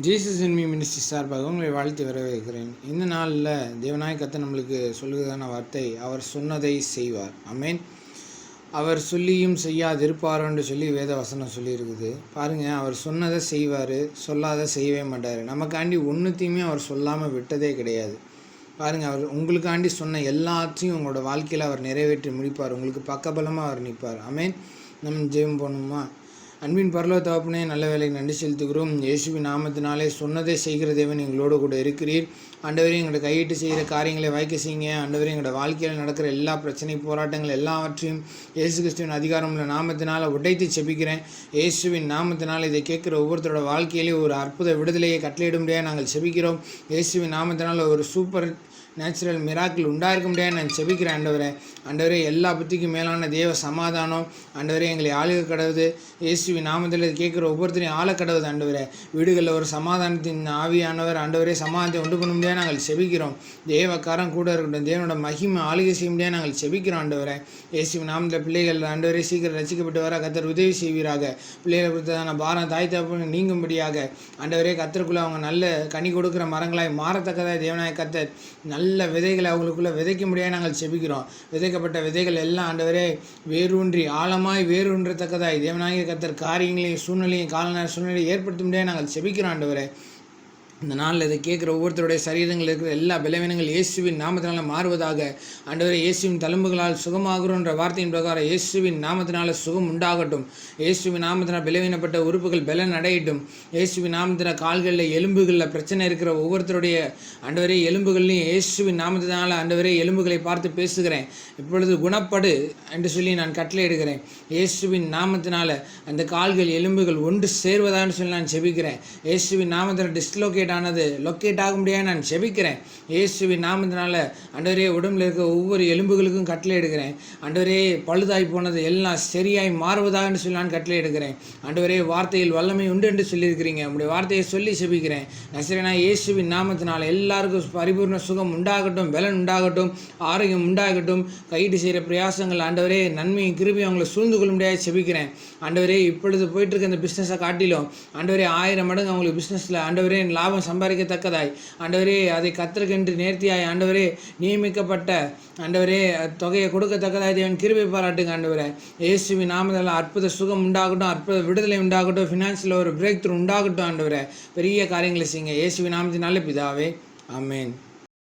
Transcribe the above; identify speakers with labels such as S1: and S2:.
S1: Jesus இன்மி ministry சார்பாக உங்களை வாழ்த்து வரவேற்கிறேன். இந்த நாளில் தேவநாய கத்தை நம்மளுக்கு சொல்லுவதான வார்த்தை அவர் சொன்னதை செய்வார். அமேன் அவர் சொல்லியும் செய்யாதிருப்பார்னு என்று சொல்லி வேத வசனம் சொல்லியிருக்குது. பாருங்கள் அவர் சொன்னதை செய்வார் சொல்லாத செய்யவே மாட்டார். நமக்காண்டி ஒன்றுத்தையுமே அவர் சொல்லாமல் விட்டதே கிடையாது. பாருங்கள் அவர் உங்களுக்காண்டி சொன்ன எல்லாத்தையும் உங்களோட வாழ்க்கையில் அவர் நிறைவேற்றி முடிப்பார். உங்களுக்கு பக்கபலமாக அவர் நிற்பார். அமேன் நம்ம ஜெயம் போகணுமா? அன்பின் பரலோ தகப்பனே நல்ல வேலைக்கு நன்றி செலுத்துகிறோம். இயேசுவின் நாமத்தினாலே சொன்னதை செய்கிற தேவன் எங்களோடு கூட இருக்கிறீர். ஆண்டவரே எங்களோட கையிட்டு செய்கிற காரியங்களை வாய்க்க செய்யுங்க. ஆண்டவரே எங்களோட வாழ்க்கையில் நடக்கிற எல்லா பிரச்சனை போராட்டங்கள் எல்லாவற்றையும் இயேசு கிறிஸ்துவின் அதிகாரமுள்ள நாமத்தினால் உடைத்து செபிக்கிறேன். இயேசுவின் நாமத்தினால் இதை கேட்குற ஒவ்வொருத்தரோட வாழ்க்கையிலேயும் ஒரு அற்புத விடுதலையை கட்டளையிடும்படியாக நாங்கள் செபிக்கிறோம். இயேசுவின் நாமத்தினால் ஒரு சூப்பர் நேச்சுரல் மிராக்கிள் உண்டாயிருக்க முடியாது நான் செபிக்கிறேன் ஆண்டவரே. ஆண்டவரே எல்லா புத்திக்கும் மேலான தேவ சமாதானம். ஆண்டவரே எங்களை ஆளுக கடவுது. இயேசுவி நாமத்தில் கேட்குற ஒவ்வொருத்தரையும் ஆள கடவுது ஆண்டவரே. வீடுகளில் ஒரு சமாதானத்தின் ஆவியானவர் ஆண்டவரே சமாதானத்தை உண்டு பண்ண முடியாது நாங்கள் செபிக்கிறோம். தேவக்காரம் கூட இருக்கட்டும் தேவனோட மகிமை ஆளுகை செய்ய முடியாது நாங்கள் செபிக்கிறோம் ஆண்டவரே. இயேசுவி நாமத்தில் பிள்ளைகள் ஆண்டவரே சீக்கிரம் ரசிக்கப்பட்டு வர கத்தர் உதவி செய்வீராக. பிள்ளைகளை கொடுத்ததான பாரம் தாய் தப்பு நீங்கும்படியாக. ஆண்டவரே கத்தருக்குள்ளே அவங்க நல்ல கனி கொடுக்குற மரங்களாய் மாறத்தக்கதாக தேவநாய கத்தர் நல்ல நல்ல விதைகளை அவங்களுக்குள்ளே விதைக்க முடியாது. நாங்கள் செபிக்கிறோம். விதைக்கப்பட்ட விதைகள் எல்லாம் ஆண்டவரே வேரூன்றி ஆழமாய் வேரூன்றத்தக்கதாய். தேவநாயக கத்தர் காரியங்களையும் சூழ்நிலையும் காலநேர சூழ்நிலையை ஏற்படுத்த முடியாது. நாங்கள் செபிக்கிறோம் ஆண்டவரே. இந்த நாளில் இதை கேட்குற ஒவ்வொருத்தருடைய சரீரங்களில் இருக்கிற எல்லா பலவீனங்கள் இயேசுவின் நாமத்தினால் மாறுவதாக. ஆண்டவரை இயேசுவின் தழும்புகளால் சுகமாகிறோன்ற வார்த்தையின் பிரகாரம் இயேசுவின் நாமத்தினால் சுகம் உண்டாகட்டும். இயேசுவின் நாமத்தினால் பலவீனப்பட்ட உறுப்புகள் பலன் அடையட்டும். இயேசுவின் நாமத்தின கால்களில் எலும்புகளில் பிரச்சனை இருக்கிற ஒவ்வொருத்தருடைய ஆண்டவரே எலும்புகள்லையும் இயேசுவின் நாமத்தினால் ஆண்டவரே எலும்புகளை பார்த்து பேசுகிறேன். இப்பொழுது குணப்படு என்று சொல்லி நான் கட்டளை எடுக்கிறேன் இயேசுவின் நாமத்தினால் அந்த கால்கள் எலும்புகள் ஒன்று சேர்வதான்னு சொல்லி நான் செபிக்கிறேன். இயேசுவின் நாமத்தில் டிஸ்லோகேட் ஆனது லொக்கேட் ஆக முடியாது. நான் செபிக்கிறேன். இயேசுவின் நாமத்தினால அண்டவரே உடம்புல இருக்க ஒவ்வொரு எலும்புகளுக்கும் கட்டளை எடுக்கிறேன். அண்டவரே பழுதாய் போனது எல்லாம் சரியாய் மாறுவதாக சொல்லி நான் கட்டளை எடுக்கிறேன். அண்டவரே வார்த்தையில் வல்லமை உண்டு என்று சொல்லியிருக்கிறீங்க. உங்களுடைய வார்த்தையை சொல்லி செபிக்கிறேன். நசரனா இயேசுவின் நாமத்தினால எல்லாருக்கும் பரிபூர்ண சுகம் உண்டாகட்டும் பலன் உண்டாகட்டும் ஆரோக்கியம் உண்டாகட்டும். கைட்டு செய்கிற பிரயாசங்கள் ஆண்டவரே நன்மையும் கிருபியும் அவங்களை சூழ்ந்து கொள்ள முடியாது செபிக்கிறேன். ஆண்டவரே இப்பொழுது போயிட்டு இருக்க இந்த பிஸ்னஸை காட்டிலும் ஆண்டவரே ஆயிரம் மடங்கு அவங்களுக்கு பிஸ்னஸில் ஆண்டவரே லாபம் சம்பாதிக்கத்தக்கதாய். ஆண்டவரே அதை கத்திருக்கின்ற நேர்த்தியாய் ஆண்டவரே நியமிக்கப்பட்ட ஆண்டவரே தொகையை கொடுக்கத்தக்கதாய் தேவன் கிருபை பாராட்டுங்க ஆண்டவரே. இயேசுவி நாமதில் அற்புத சுகம் உண்டாகட்டும் அற்புத விடுதலை உண்டாகட்டும் ஃபினான்ஷியல் ஒரு பிரேக் த்ரூ உண்டாகட்டும் ஆண்டவரே. பெரிய காரியங்களை செய்யுங்க. இயேசுவின் நாமத்தினால பிதாவே ஆமேன்.